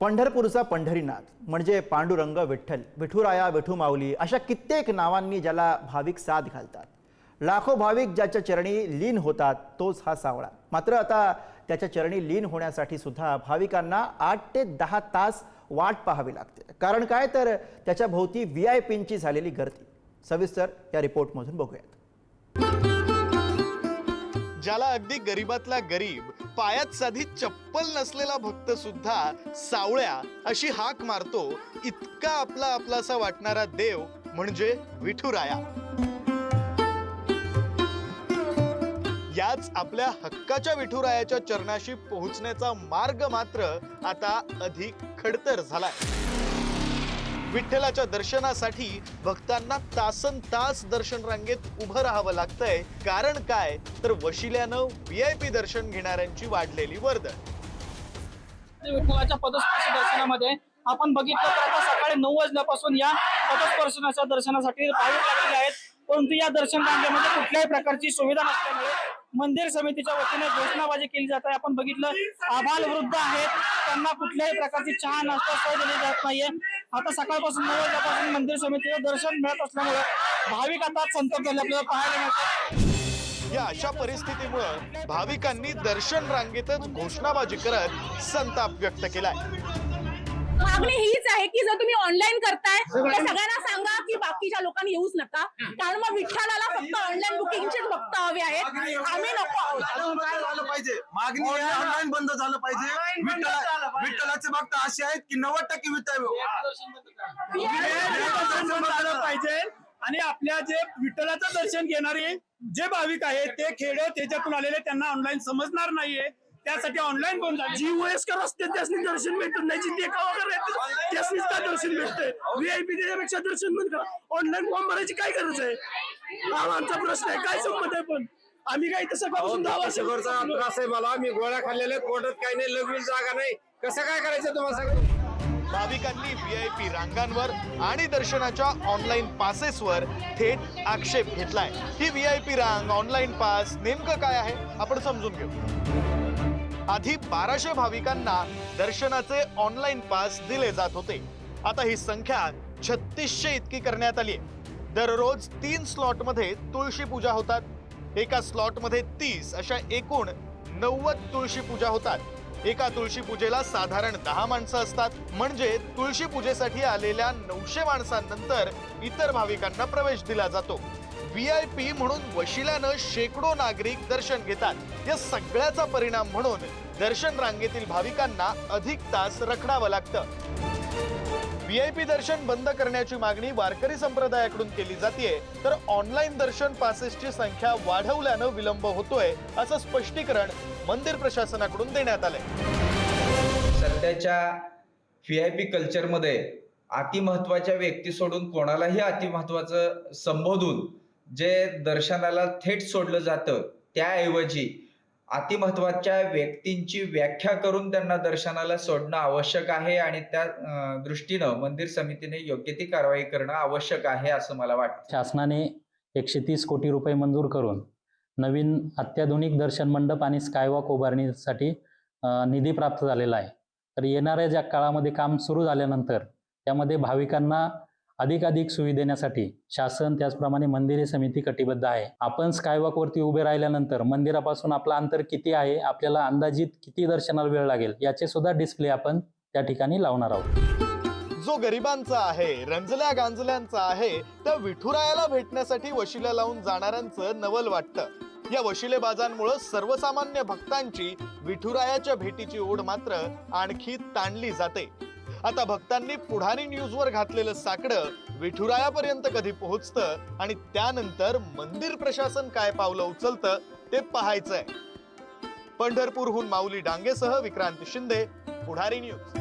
पंढरपूरचा पंढरीनाथ म्हणजे पांडुरंग विठ्ठल विठुराया विठू माऊली अशा कित्येक नावांनी ज्याला भाविक साथ घालतात. लाखो भाविक ज्याच्या चरणी लीन होतात तोच हा सावळा. मात्र आता त्याच्या चरणी लीन होण्यासाठी सुद्धा भाविकांना आठ ते दहा तास वाट पाहावी लागते. कारण काय? तर त्याच्या भोवती व्ही आय पींची झालेली गर्दी. सविस्तर या रिपोर्टमधून बघूयात. ज्याला अगदी गरीबातला गरीब पायात साधी चप्पल नसलेला भक्त सुद्धा सावळ्या अशी हाक मारतो इतका आपला आपलासा वाटणारा देव म्हणजे विठुराया. याच आपल्या हक्काच्या विठुरायाच्या चरणाशी पोहोचण्याचा मार्ग मात्र आता अधिक खडतर झालाय. विठ्ठलाच्या दर्शनासाठी भक्तांना तासन तास दर्शन रांगेत उभं राहावं लागतंय. कारण काय? तर वशिल्यानं व्ही आय पी दर्शन घेणाऱ्यांची वाढलेली वर्दळ. विठ्ठलाच्या पदस्पर्श दर्शनामध्ये आपण बघितलं तर आता सकाळी नऊ वाजल्यापासून या पदस्पर्शनाच्या दर्शनासाठी भाविक लागलेले आहेत. परंतु या दर्शन रांगेमध्ये कुठल्याही प्रकारची सुविधा नसल्यामुळे मंदिर समितीच्या वतीने घोषणाबाजी केली जात आहे. आपण बघितलं आभाल वृद्ध आहेत. त्यांना कुठल्याही प्रकारची चहा नाश्ता सोय दिली जात नाहीये. आता सकाळपासून नऊ वाजल्यापासून मंदिर समितीचं दर्शन मिळत असल्यामुळे भाविक आता संतप्त झाले आपल्याला पाहायला मिळतात. या अशा परिस्थितीमुळं भाविकांनी दर्शन रांगेतच घोषणाबाजी करत संताप व्यक्त केलाय. मागणी हीच आहे की जर तुम्ही ऑनलाईन करताय तर सगळ्यांना सांगा की बाकीच्या लोकांनी येऊच नका. कारण मग विठ्ठलाला फक्त ऑनलाईन बुकिंगचेच भक्त हवे आहेत. आम्ही नको आहोत. अजून काय झालं पाहिजे. मागणी ऑनलाईन बंद झालं पाहिजे. विठ्ठलाचे भक्त असे आहेत की नव्वद टक्के दर्शन झालं पाहिजे. आणि आपल्या जे विठ्ठलाचं दर्शन घेणारे जे भाविक आहेत ते खेड त्याच्यातून आलेले त्यांना ऑनलाईन समजणार नाहीये. त्यासाठी ऑनलाईन बंद जी वयस्कर असते त्यासनी दर्शन भेटत नाही. जी देखावा करत त्यासनीच का दर्शन भेटतंय? व्हीआयपी त्याच्यापेक्षा दर्शन बंद ऑनलाईन फॉर्म भरायची काय गरज आहे? हा आमचा प्रश्न आहे. काय संमत आहे पण? आम्ही काय तसं त्रास आहे मला मी गोळ्या खाल्लेल्या पोटात काही नाही लघवी जागा नाही. कसं काय करायचं तुम्हाला सांगतो भाविकांनी व्ही आय पी रांगांवर आणि दर्शनाच्या ऑनलाईन पासेसवर थेट आक्षेप घेतलाय. ही व्ही आय पी रांग ऑनलाईन पास नेमकं काय आहे? आपण समजून घेऊ. आधी बाराशे भाविकांना दर्शनाचे ऑनलाईन पास दिले जात होते. आता ही संख्या छत्तीसशे इतकी करण्यात आली आहे दररोज तीन स्लॉटमध्ये तुळशी पूजा होतात. एका स्लॉटमध्ये तीस अशा एकूण नव्वद तुळशी पूजा होतात. एका तुळशी पूजेला साधारण दहा माणसं असतात. म्हणजे तुळशी पूजेसाठी आलेल्या नऊशे माणसांनंतर इतर भाविकांना प्रवेश दिला जातो. व्ही आय पी म्हणून वशिल्यानं शेकडो नागरिक दर्शन घेतात. या सगळ्याचा परिणाम म्हणून दर्शन रांगेतील भाविकांना अधिक तास रखडावं लागतं. व्ही आय पी दर्शन बंद करण्याची मागणी वारकरी संप्रदायाकडून केली जाते तर ऑनलाईन दर्शन पासेसची संख्या वाढवल्यानं विलंब होतोय असं स्पष्टीकरण मंदिर प्रशासनाकडून देण्यात आलंय. सध्याच्या व्ही आय पी कल्चरमध्ये अतिमहत्वाच्या व्यक्ती सोडून कोणालाही अतिमहत्वाचं संबोधून जे दर्शनाला थेट सोडलं जातं त्याऐवजी अतिमहत्वाच्या व्यक्तींची व्याख्या करून त्यांना दर्शनाला सोडणं आवश्यक आहे आणि त्या दृष्टीनं मंदिर समितीने योग्य ती कारवाई करणं आवश्यक आहे असं मला वाटतं. शासनाने एकशे तीस कोटी रुपये मंजूर करून नवीन अत्याधुनिक दर्शन मंडप आणि स्कायवॉक उभारणीसाठी निधी प्राप्त झालेला आहे. तर येणाऱ्या ज्या काळामध्ये काम सुरू झाल्यानंतर त्यामध्ये भाविकांना अधिकाधिक सुविधा देण्यासाठी शासन त्याचप्रमाणे मंदिरे समिती कटिबद्ध आहे. आपण स्कायवॉकवरती उभे राहिल्यानंतर मंदिरापासून आपलं अंतर किती आहे? आपल्याला अंदाजित किती दर्शनाला वेळ लागेल? याचे सुद्धा डिस्प्ले आपण त्या ठिकाणी लावणार आहोत. जो गरिबांचा आहे रंजल्या गांजल्यांचा आहे त्या विठुरायाला भेटण्यासाठी वशिला लावून जाणाऱ्यांचं नवल वाटतं. या वशिलेबाजांमुळं सर्वसामान्य भक्तांची विठुरायाच्या भेटीची ओढ मात्र आणखी ताणली जाते. आता भक्तांनी पुढारी न्यूजवर घातलेलं साकडं विठुरायापर्यंत कधी पोहोचतं आणि त्यानंतर मंदिर प्रशासन काय पावलं उचलतं ते पाहायचंय. पंढरपूरहून माऊली डांगेसह विक्रांत शिंदे पुढारी न्यूज.